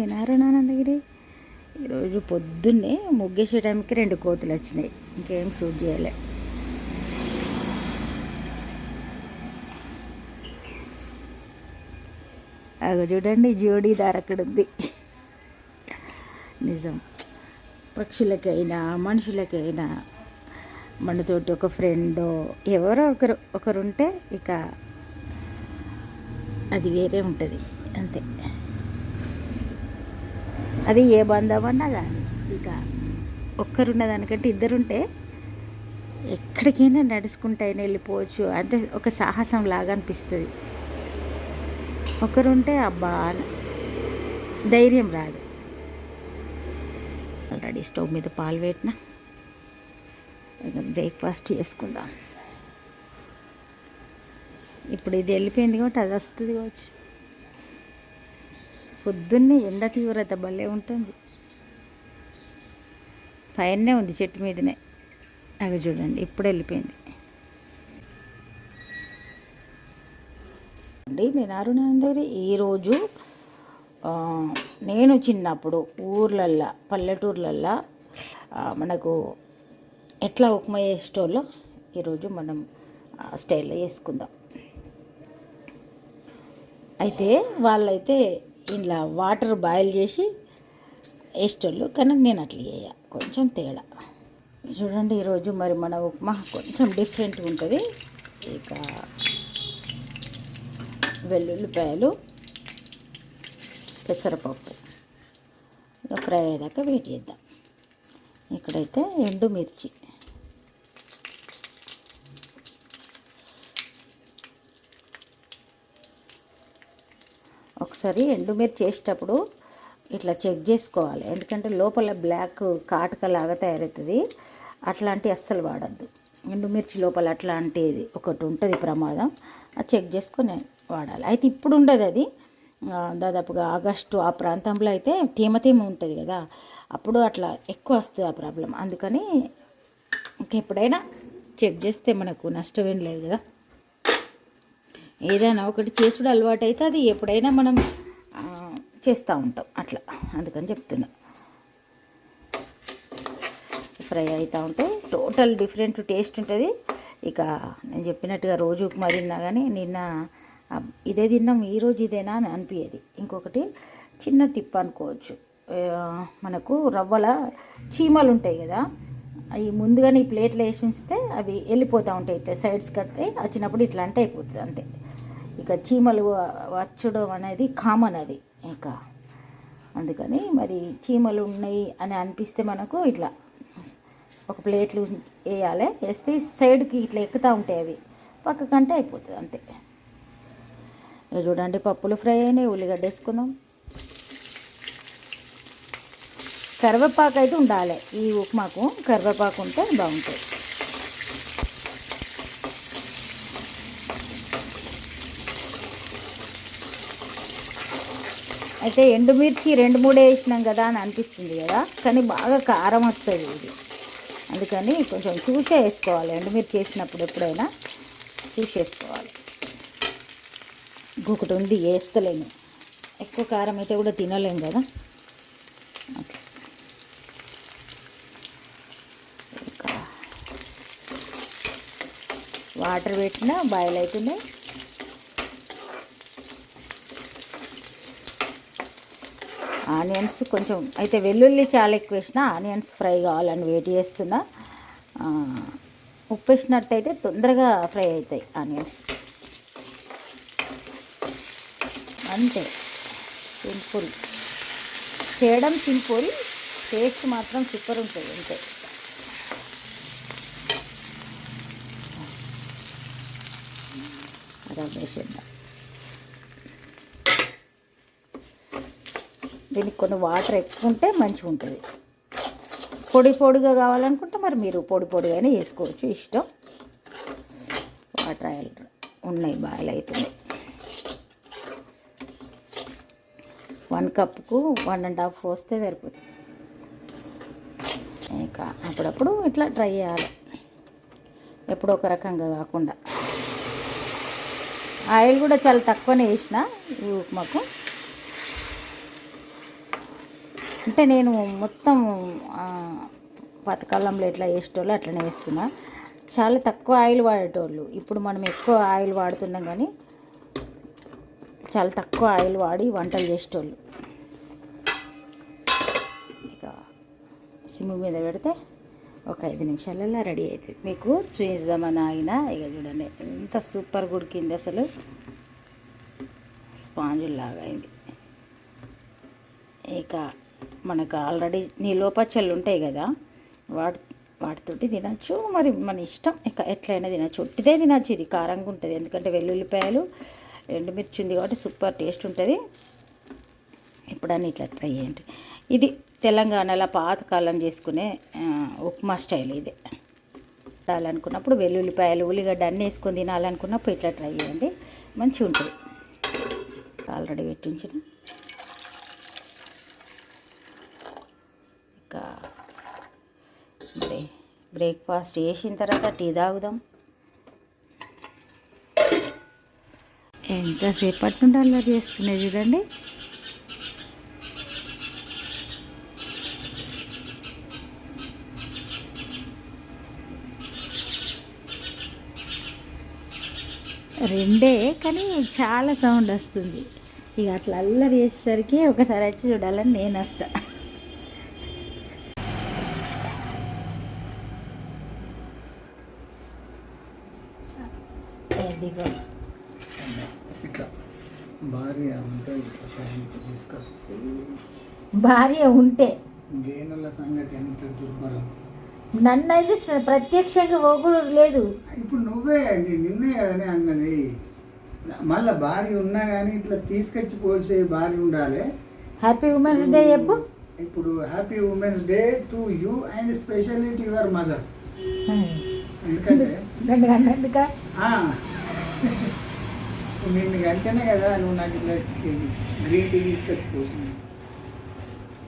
నేను నానందగిరి ఈరోజు పొద్దున్నే ముగ్గేసే టైంకి రెండు కోతులు వచ్చినాయి. ఇంకేం షూట్ చేయలే. అగో చూడండి జోడీ అక్కడ ఉంది. నిజం. పక్షులకైనా మనుషులకైనా మనతోటి ఒక ఫ్రెండో ఎవరో ఒకరు ఒకరుంటే ఇక అది వేరే ఉంటుంది. అంతే. అది ఏ బంధం అన్నా కానీ ఇక ఒక్కరున్న దానికంటే ఇద్దరుంటే ఎక్కడికైనా నడుచుకుంటైనా వెళ్ళిపోవచ్చు. అంటే ఒక సాహసం లాగా అనిపిస్తుంది. ఒకరుంటే అబ్బా ధైర్యం రాదు. ఆల్రెడీ స్టవ్ మీద పాలు పెట్టిన. ఇక బ్రేక్ఫాస్ట్ చేసుకుందాం. ఇప్పుడు ఇది వెళ్ళిపోయింది కాబట్టి అది వస్తుంది కావచ్చు. పొద్దున్నే ఎండ తీవ్రత భలే ఉంటుంది. పైనే ఉంది చెట్టు మీదనే. అవి చూడండి ఇప్పుడు వెళ్ళిపోయింది. అండి నేను అరుణాందరి ఈరోజు నేను చిన్నప్పుడు ఊర్లల్లో పల్లెటూర్లల్లో మనకు ఎట్లా ఉప్మా చేసేటోళ్ళో ఈరోజు మనం స్టైల్లో చేసుకుందాం. అయితే వాళ్ళైతే ఇలా వాటర్ బాయిల్ చేసి వేసేటోళ్ళు. కానీ నేను అట్లా చేయ. కొంచెం తేడా. చూడండి ఈరోజు మరి మన ఉప్మా కొంచెం డిఫరెంట్గా ఉంటుంది. ఇక వెల్లుల్లిపాయలు పెసరపప్పు. ఇక ఫ్రై అయ్యేదాకా వెయిట్ చేద్దాం. ఇక్కడైతే ఎండుమిర్చి. ఒకసారి ఎండుమిర్చి వేసేటప్పుడు ఇట్లా చెక్ చేసుకోవాలి. ఎందుకంటే లోపల బ్లాక్ కాటుకలాగా తయారవుతుంది. అట్లాంటి అస్సలు వాడద్దు. ఎండుమిర్చి లోపల అట్లాంటిది ఒకటి ఉంటుంది ప్రమాదం. అది చెక్ చేసుకొని వాడాలి. అయితే ఇప్పుడు ఉండదు అది. దాదాపుగా ఆగస్టు ఆ ప్రాంతంలో అయితే తేమ తేమ ఉంటుంది కదా. అప్పుడు అట్లా ఎక్కువ వస్తుంది ఆ ప్రాబ్లం. అందుకని ఇంకెప్పుడైనా చెక్ చేస్తే మనకు నష్టం ఏం లేదు కదా. ఏదైనా ఒకటి చేసుడు అలవాటు అయితే అది ఎప్పుడైనా మనం చేస్తూ ఉంటాం. అట్లా. అందుకని చెప్తున్నా. ఫ్రై అవుతూ ఉంటే టోటల్ డిఫరెంట్ టేస్ట్ ఉంటుంది. ఇక నేను చెప్పినట్టుగా రోజు ఉప్మా తిన్నా కానీ నిన్న ఇదే తిన్నాం ఈరోజు ఇదేనా అని అనిపించేది ఇంకొకటి చిన్న టిప్ అనుకోవచ్చు. మనకు రవ్వల చీమలు ఉంటాయి కదా అవి ముందుగానే ఈ ప్లేట్లో వేసి ఉంచితే అవి వెళ్ళిపోతూ ఉంటాయి. ఇట్లా సైడ్స్ కడితే వచ్చినప్పుడు ఇట్లా అంటే అయిపోతుంది అంతే. ఇక చీమలు వచ్చడం అనేది కామన్ అది. ఇంకా అందుకని మరి చీమలు ఉన్నాయి అని అనిపిస్తే మనకు ఇట్లా ఒక ప్లేట్లు వేయాలి. వేస్తే సైడ్కి ఇట్లా ఎక్కుతూ ఉంటాయి అవి. పక్కకంటే అయిపోతుంది అంతే. చూడండి పప్పులు ఫ్రై అయినాయి ఉల్లిగడ్డ వేసుకుందాం. కరివేపాకు అయితే ఉండాలి. ఈ ఉప్మాకు కరివేపాకు ఉంటే బాగుంటుంది. అయితే ఎండుమిర్చి రెండు మూడే వేసినాం కదా అని అనిపిస్తుంది కదా కానీ బాగా కారం వస్తుంది ఇది. అందుకని కొంచెం చూసే వేసుకోవాలి. ఎండుమిర్చి వేసినప్పుడు ఎప్పుడైనా చూసేసుకోవాలి ఇంకొకటి ఉంది వేస్తలేము ఎక్కువ కారం అయితే కూడా తినలేం కదా. వాటర్ పెట్టినా బాయిల్ అవుతున్నాయి. ఆనియన్స్ కొంచెం అయితే వెల్లుల్లి చాలా ఎక్కువ వేసిన ఆనియన్స్ ఫ్రై కావాలని వెయిట్ చేస్తున్నా. ఉప్పు వేసినట్టయితే తొందరగా ఫ్రై అవుతాయి ఆనియన్స్. అంతే సింపుల్. చేయడం సింపుల్ టేస్ట్ మాత్రం సూపర్ ఉంటుంది అంతే. రమేష్ దీనికి కొన్ని వాటర్ ఎక్కువ ఉంటే మంచిగా ఉంటుంది. పొడి పొడిగా కావాలనుకుంటే మరి మీరు పొడి పొడిగానే వేసుకోవచ్చు. ఇష్టం. వాటర్ ఆయిల్ ఉన్నాయి బాయిల్ అవుతుంది. వన్ కప్కు వన్ అండ్ హాఫ్ పోస్తే సరిపోతుంది. ఇంకా అప్పుడప్పుడు ఇట్లా ట్రై చేయాలి. ఎప్పుడో ఒక రకంగా కాకుండా. ఆయిల్ కూడా చాలా తక్కువనే వేసిన ఈ ఉప్మాకు. అంటే నేను మొత్తం పాతకాలంలో ఎట్లా వేసేటోళ్ళు అట్లనే వేస్తున్నా చాలా తక్కువ ఆయిల్ వాడేటోళ్ళు. ఇప్పుడు మనం ఎక్కువ ఆయిల్ వాడుతున్నాం కానీ చాలా తక్కువ ఆయిల్ వాడి వంటలు చేసేటోళ్ళు. ఇక సిమ్ మీద పెడితే ఒక ఐదు నిమిషాలలో రెడీ అవుతుంది మీకు చూపిద్దామని ఆయన ఇక చూడండి ఎంత సూపర్ గుడికింది అసలు. స్పాంజ్ లాగా అయింది. ఇక మనకు ఆల్రెడీ నిలువ పచ్చళ్ళు ఉంటాయి కదా వాటి వాటితోటి తినచ్చు. మరి మన ఇష్టం ఇక ఎట్లయినా తినచ్చు. ఉట్టిదే తినచ్చు ఇది కారంగా ఉంటుంది. ఎందుకంటే వెల్లుల్లిపాయలు ఎండుమిర్చి ఉంది కాబట్టి సూపర్ టేస్ట్ ఉంటుంది. ఎప్పుడన్నా ఇట్లా ట్రై చేయండి. ఇది తెలంగాణలో పాతకాలం చేసుకునే ఉప్మా స్టైల్ ఇది. తినాలనుకున్నప్పుడు వెల్లుల్లిపాయలు ఉల్లిగడ్డ అన్నీ వేసుకొని తినాలనుకున్నప్పుడు ఇట్లా ట్రై చేయండి. మంచిగా ఉంటుంది. ఆల్రెడీ పెట్టించిన. ఇంకా మరి బ్రేక్ఫాస్ట్ చేసిన తర్వాత టీ తాగుదాం. ఎంతసేపటి నుండి అల్లరి చేస్తున్నాయి చూడండి. రెండే కానీ చాలా సౌండ్ వస్తుంది. ఇక అట్లా అల్లరి చేసేసరికి ఒకసారి వచ్చి చూడాలని నేను వస్తా. ఇదిగో. ఇట్లా భార్య ఉంటే తీసుకొస్తే భార్య ఉంటే. దేనుల సంగతి ఎంత దుర్భరం. నన్నైతే ప్రత్యక్షంగా పోకూడదు లేదు. ఇప్పుడు నువ్వే అది నిన్నే కదనే అన్నది. మళ్ళా భార్య ఉన్నా కానీ ఇట్లా తీసుకొచ్చి పోసే భార్య ఉండాలి. హ్యాపీ ఉమెన్స్ డే చెప్పు. ఇప్పుడు happy women's day to you and specially to your mother ఎందుకంటే? ఆ, నిన్ను గంటనే కదా నువ్వు నాకు గ్రీన్ టీ తీసుకొచ్చి పోసింది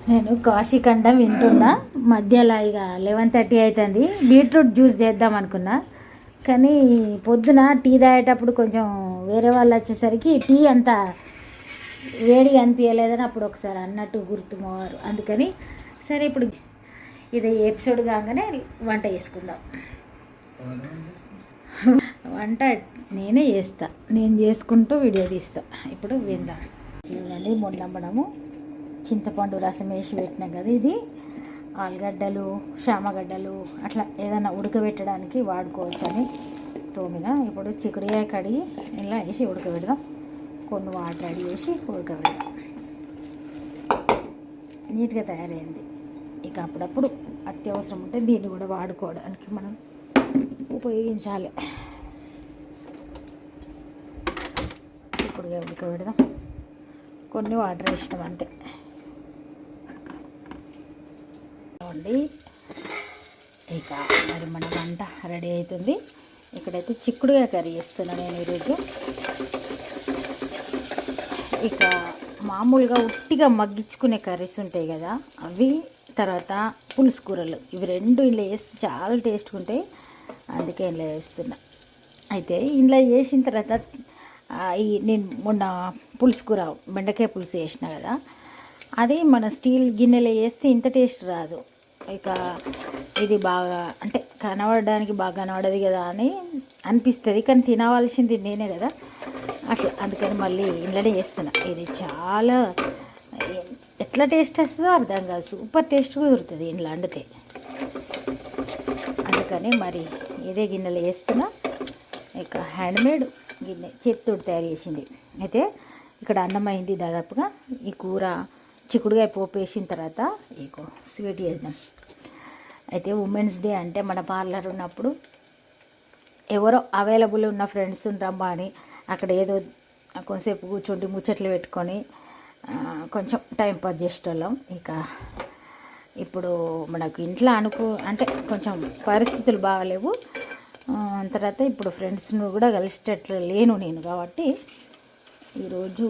నేను కాశీఖండం వింటున్నా. మధ్యలో ఇక లెవెన్ థర్టీ అవుతుంది బీట్రూట్ జ్యూస్ చేద్దాం అనుకున్నా. కానీ పొద్దున టీ తాగేటప్పుడు కొంచెం వేరే వాళ్ళు వచ్చేసరికి టీ అంత వేడిగా అనిపించలేదని అప్పుడు ఒకసారి అన్నట్టు గుర్తుమోవారు అందుకని సరే ఇప్పుడు ఇది ఎపిసోడ్ కాగానే వంట చేసుకుందాం? వంట నేనే చేస్తా. నేను చేసుకుంటూ వీడియో తీస్తా. ఇప్పుడు విందాం. ఇవ్వండి మొన్నమ్మడము చింతపండు రసం వేసి పెట్టినాం కదా ఇది. ఆలుగడ్డలు శామగడ్డలు అట్లా ఏదైనా ఉడకబెట్టడానికి వాడుకోవచ్చు అని తోమిన. ఇప్పుడు చిక్కుడుకాయ కడిగి ఇలా వేసి ఉడకబెడదాం. కొన్ని వాటర్ యాడ్ చేసి ఉడకబెడదాం. నీట్గా తయారైంది. ఇక అప్పుడప్పుడు అత్యవసరం ఉంటే దీన్ని కూడా వాడుకోవడానికి మనం ఉపయోగించాలి. ఇప్పుడు ఉడకబెడదాం కొన్ని వాటర్ వేసినాం అంతే. అండి ఇక మరి మన వంట రెడీ అవుతుంది. ఇక్కడైతే చిక్కుడుగా కర్రీ చేస్తున్నా నేను ఈరోజు. ఇక మామూలుగా ఉట్టిగా మగ్గించుకునే కర్రీస్ ఉంటాయి కదా అవి తర్వాత పులుసు కూరలు. ఇవి రెండు ఇలా వేస్తే చాలా టేస్ట్గా ఉంటాయి. అందుకే ఇలా వేస్తున్నా అయితే ఇంట్లో చేసిన తర్వాత ఈ నేను మొన్న పులుసు కూర బెండకాయ పులుసు వేసిన కదా అది మన స్టీల్ గిన్నెలో వేస్తే ఇంత టేస్ట్ రాదు. ఇక ఇది బాగా అంటే కనబడడానికి బాగా కనబడదు కదా అని అనిపిస్తుంది కానీ తినవలసింది నేనే కదా. అట్లా అందుకని మళ్ళీ ఇంట్లోనే చేస్తున్నా. ఇది చాలా ఎట్లా టేస్ట్ వస్తుందో అర్థం కాదు. సూపర్ టేస్ట్ కుదురుతుంది ఇంట్లో వండితే. అందుకని మరి ఇదే గిన్నెలో వేస్తున్నా. ఇక హ్యాండ్మేడ్. గిన్నె చేతితోటి తయారు చేసింది. అయితే ఇక్కడ అన్నం అయింది దాదాపుగా. ఈ కూర చిక్కుడుగా పోపు వేసిన తర్వాత ఇగో స్వీట్ చేద్దాం. అయితే ఉమెన్స్ డే అంటే మన పార్లర్ ఉన్నప్పుడు ఎవరో అవైలబుల్ ఉన్న ఫ్రెండ్స్ ఉంటామా అని అక్కడ ఏదో కొంతసేపు కూర్చుండి ముచ్చట్లు పెట్టుకొని కొంచెం టైం పాస్ చేసేటోళ్ళం. ఇక ఇప్పుడు మనకు ఇంట్లో అనుకో అంటే కొంచెం పరిస్థితులు బాగలేవు. తర్వాత ఇప్పుడు ఫ్రెండ్స్ను కూడా కలిసేటట్లు లేను నేను కాబట్టి ఈరోజు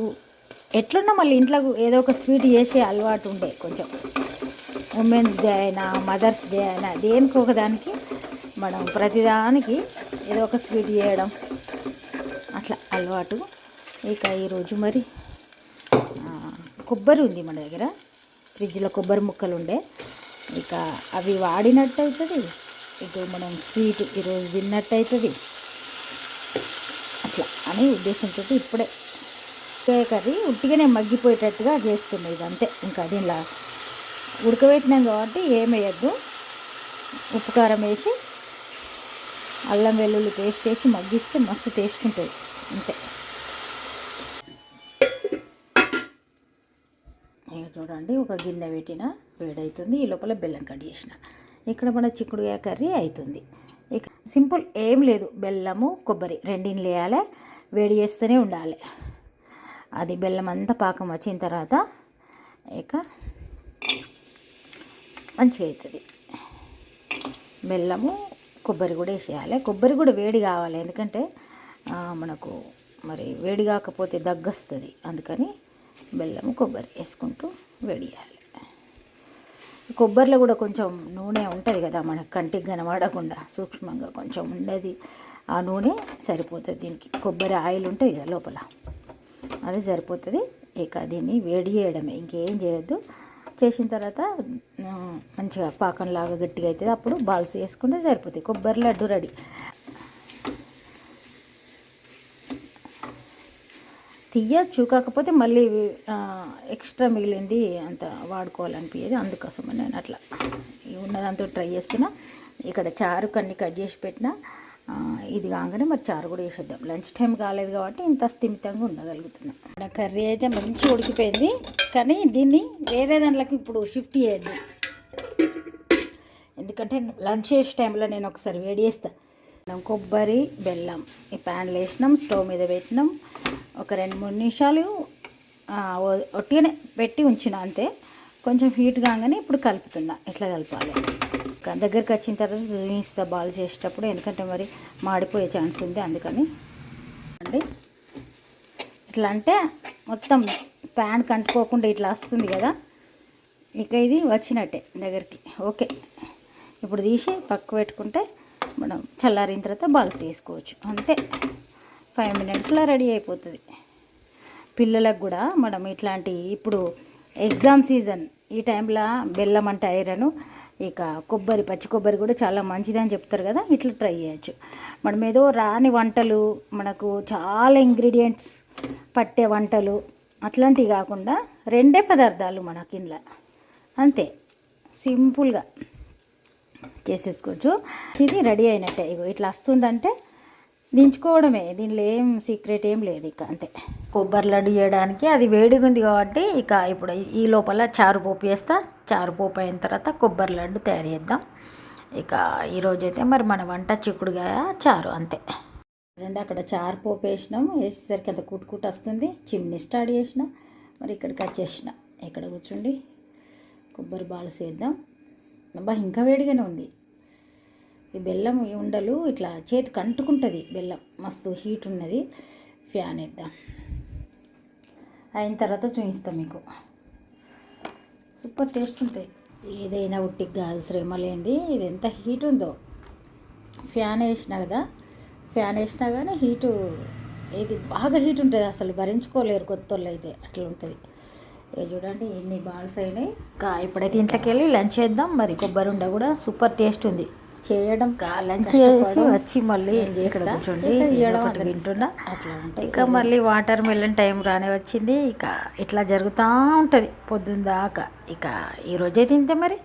ఎట్లున్నా మళ్ళీ ఇంట్లో ఏదో ఒక స్వీట్ చేసే అలవాటు ఉండే కొంచెం. ఉమెన్స్ డే అయినా మదర్స్ డే అయినా దేనికి ఒకదానికి మనం ప్రతిదానికి ఏదో ఒక స్వీట్ చేయడం అట్లా అలవాటు. ఇక ఈరోజు మరి కొబ్బరి ఉంది మన దగ్గర. ఫ్రిడ్జ్లో కొబ్బరి ముక్కలు ఉండే. ఇక అవి వాడినట్టు అవుతుంది ఇటు మనం స్వీట్ ఈరోజు తిన్నట్టు అవుతుంది అట్లా అనే ఉద్దేశంతో ఇప్పుడే కర్రీ ఉట్టిగానే మగ్గిపోయేటట్టుగా చేస్తున్నాయి ఇది అంతే ఇంకా దీనిలా ఉడకబెట్టినాం కాబట్టి ఏం వేయద్దు. ఉప్పు కారం వేసి అల్లం వెల్లుల్లి పేస్ట్ వేసి మగ్గిస్తే మస్తు టేస్ట్ ఉంటుంది. అంతే. చూడండి ఒక గిన్నె పెట్టిన వేడవుతుంది ఈ లోపల బెల్లం కట్ చేసిన. ఇక్కడ మన చిక్కుడుకాయ కర్రీ అవుతుంది ఇక సింపుల్ ఏం లేదు. బెల్లము కొబ్బరి రెండింటిని వేయాలి వేడి చేస్తూనే ఉండాలి. అది బెల్లం అంతా పాకం వచ్చిన తర్వాత ఇక మంచిగా అవుతుంది బెల్లము కొబ్బరి కూడా వేసేయాలి. కొబ్బరి కూడా వేడి కావాలి. ఎందుకంటే మనకు మరి వేడి కాకపోతే దగ్గస్తుంది. అందుకని బెల్లము కొబ్బరి వేసుకుంటూ వేడియాలి కొబ్బరిలో కూడా కొంచెం నూనె ఉంటుంది కదా మనకు కంటికి కనబడకుండా సూక్ష్మంగా కొంచెం ఉండేది. ఆ నూనె సరిపోతుంది దీనికి. కొబ్బరి ఆయిల్ ఉంటుంది కదా లోపల. అది సరిపోతుంది. ఇక దీన్ని వేడి చేయడమే. ఇంకేం చేయొద్దు. చేసిన తర్వాత మంచిగా పాకంలాగా గట్టిగా అవుతుంది అప్పుడు బాల్స్ వేసుకుంటే సరిపోతుంది. కొబ్బరి లడ్డు రెడీ. తీయచ్చు. కాకపోతే మళ్ళీ ఎక్స్ట్రా మిగిలింది అంత వాడుకోవాలనిపించేది అందుకోసం నేను అట్లా ఉన్నదంతా ట్రై చేస్తున్నా. ఇక్కడ చారు కన్ని కట్ చేసి పెట్టిన ఇది కాగానే మరి చారు కూడా వేసేద్దాం లంచ్ టైం కాలేదు కాబట్టి ఇంత స్థిమితంగా ఉండగలుగుతున్నాం. మన కర్రీ అయితే మంచి ఉడికిపోయింది. కానీ దీన్ని వేరే దాంట్లోకి ఇప్పుడు షిఫ్ట్ చేయొద్దు. ఎందుకంటే లంచ్ చేసే టైంలో నేను ఒకసారి వేడి చేస్తాను కొబ్బరి బెల్లం. ఈ ప్యాన్లు వేసినాం స్టవ్ మీద పెట్టినాం. ఒక రెండు మూడు నిమిషాలు ఒట్టిగానే పెట్టి ఉంచిన అంతే. కొంచెం హీట్ కాగానే ఇప్పుడు కలుపుతున్నా. ఎట్లా కలపాలి? దగ్గరికి వచ్చిన తర్వాత చూపిస్తా బాల్ చేసేటప్పుడు ఎందుకంటే మరి మాడిపోయే ఛాన్స్ ఉంది. అందుకని అండి. ఇట్లా అంటే మొత్తం ప్యాన్ కంటుకోకుండా ఇట్లా వస్తుంది కదా. ఇక ఇది వచ్చినట్టే దగ్గరికి. ఓకే. ఇప్పుడు తీసి పక్క పెట్టుకుంటే మనం చల్లారిన తర్వాత బాల్స్ వేసుకోవచ్చు. అంతే. ఫైవ్ మినిట్స్లో రెడీ అయిపోతుంది. పిల్లలకు కూడా మనం ఇట్లాంటి ఇప్పుడు ఎగ్జామ్ సీజన్ ఈ టైంలో బెల్లం అంటే ఐరన్ ఇక కొబ్బరి పచ్చి కొబ్బరి కూడా చాలా మంచిదని చెప్తారు కదా ఇట్లా ట్రై చేయొచ్చు. మనం ఏదో రాని వంటలు మనకు చాలా ఇంగ్రీడియంట్స్ పట్టే వంటలు అట్లాంటివి కాకుండా రెండే పదార్థాలు మనకి ఇంట్లో అంతే సింపుల్గా చేసేసుకోవచ్చు. ఇది రెడీ అయినట్టే. ఇగో ఇట్లా వస్తుందంటే దించుకోవడమే. దీనిలో ఏం సీక్రెట్ ఏం లేదు ఇక అంతే. కొబ్బరి లడ్డు చేయడానికి అది వేడిగా ఉంది కాబట్టి ఇక ఇప్పుడు ఈ లోపల చారు పోపు వేస్తా. చారు పోపు అయిన తర్వాత కొబ్బరి లడ్డు తయారు చేద్దాం. ఇక ఈరోజైతే మరి మన వంట చిక్కుడుగా చారు అంతే. రెండు అక్కడ చారు పోపు వేసినాం. వేసేసరికి అంత కుట్టుకుట్టు వస్తుంది. చిమ్ని స్టార్ట్ చేసిన. మరి ఇక్కడికి వచ్చేసిన. ఇక్కడ కూర్చుండి కొబ్బరి బాల్స్ వేద్దాం. అబ్బా ఇంకా వేడిగానే ఉంది. ఈ బెల్లం ఈ ఉండలు ఇట్లా చేతికి అంటుకుంటుంది బెల్లం. మస్తు హీట్ ఉన్నది. ఫ్యాన్ వేద్దాం. అయిన తర్వాత చూపిస్తాం మీకు. సూపర్ టేస్ట్ ఉంటాయి. ఏదైనా ఉట్టికి కాదు శ్రమ లేనిది ఇది ఎంత హీట్ ఉందో. ఫ్యాన్ వేసినా కదా ఫ్యాన్ వేసినా కానీ హీటు ఇది బాగా హీట్ ఉంటుంది. అసలు భరించుకోలేరు కొత్త వాళ్ళు అయితే అట్లా ఉంటుంది. చూడండి ఎన్ని బాల్స్ అయినాయి. ఇంకా ఇప్పుడైతే ఇంట్లోకి వెళ్ళి లంచ్ చేద్దాం. మరి కొబ్బరి ఉండ కూడా సూపర్ టేస్ట్ ఉంది. చేయడం లంచ్ చేసి వచ్చి మళ్ళీ ఇక్కడ కూర్చోండి తింటున్నా. అట్లా ఉంటాయి ఇక మళ్ళీ వాటర్ మెలన్ టైం రానే వచ్చింది. ఇక ఇట్లా జరుగుతూ ఉంటుంది పొద్దున్న దాకా. ఇక ఈ రోజే తింటే మరి?